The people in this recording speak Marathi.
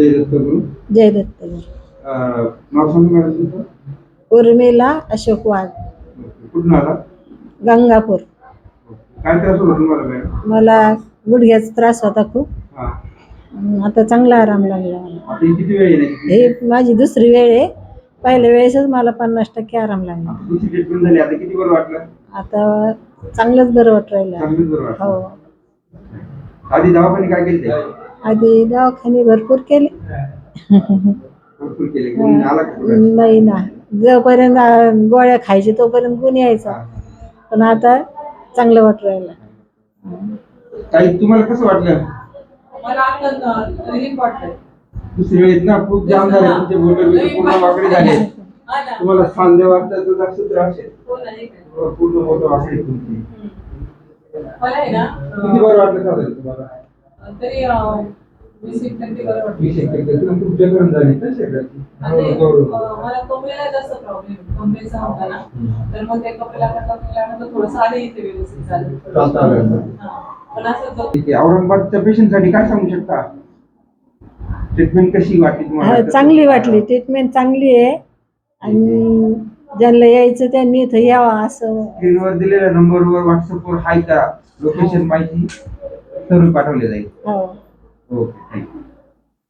जय दत्त गुरु. जय दत्त अं, नाव सांगा मॅडम तुमचं? उर्मिला अशोक वाघ. कुठून आला? गंगापूर. काय त्रास होता तुम्हाला मॅडम? मला गुडघ्याचा त्रास होता खूप. हा. अं, आता चांगला आराम लागला मला. आता ही किती वेळ येण्याची हे माझी दुसरी वेळ आहे. पहिल्या वेळेसच मला पन्नास टक्के आराम लागला. आता दुसरी ट्रीटमेंट झाली. आता किती बरं वाटलं? आता चांगलंच बरं वाटू राहिलं. चांगलंच बरं वाटलं. हो. आधी दवाखाने काय केले आधी दवाखाने भरपूर केले. भरपूर केले कोणी आला का पुढे? नाही ना जोपर्यंत गोळ्या खायचे तोपर्यंत गुण यायचा. पण आता चांगलं वाटू राहिलं. ताई तुम्हाला कसं वाटलं? मला आता रिलीफ दुसरी ना खूप जाम झाले. तुमचे बोट पूर्ण वाकडे झाले. हा ना. तुम्हाला सांधे वाटतं तर हो ना आहे. पूर्ण बोट वाकडे आहेत तुमची. हम्म. मला आहे ना किती बरं वाटलं साधारण तुम्हाला? तरी वीस एक टक्के बरं वाटतं वीस एक टक्के तुम्ही खूप जखम झाली ना शरीराची आणि हळूहळू. अं, मला कमरेला जास्त प्रॉब्लेम कमरेचा होता ना. तर मग ते कमरेला कमरेला थोडंसं आलं इथे व्यवस्थित झालं चालता आलं असं. हा. पण असं जो- ठीक आहे औरंगाबादच्या पेशंटसाठी काय सांगू शकता? ट्रीटमेंट कशी वाटली हा, तुम्हाला चांगली वाटली. ट्रीटमेंट चांगली आहे. आणि ज्यांना यायचं त्यांनी इथं यावं असं. स्क्रीनवर दिलेल्या नंबरवर व्हॉट्सअपवर हाय करा. लोकेशन माहिती. सर्व पाठवले जाईल. हो. Okay thank you.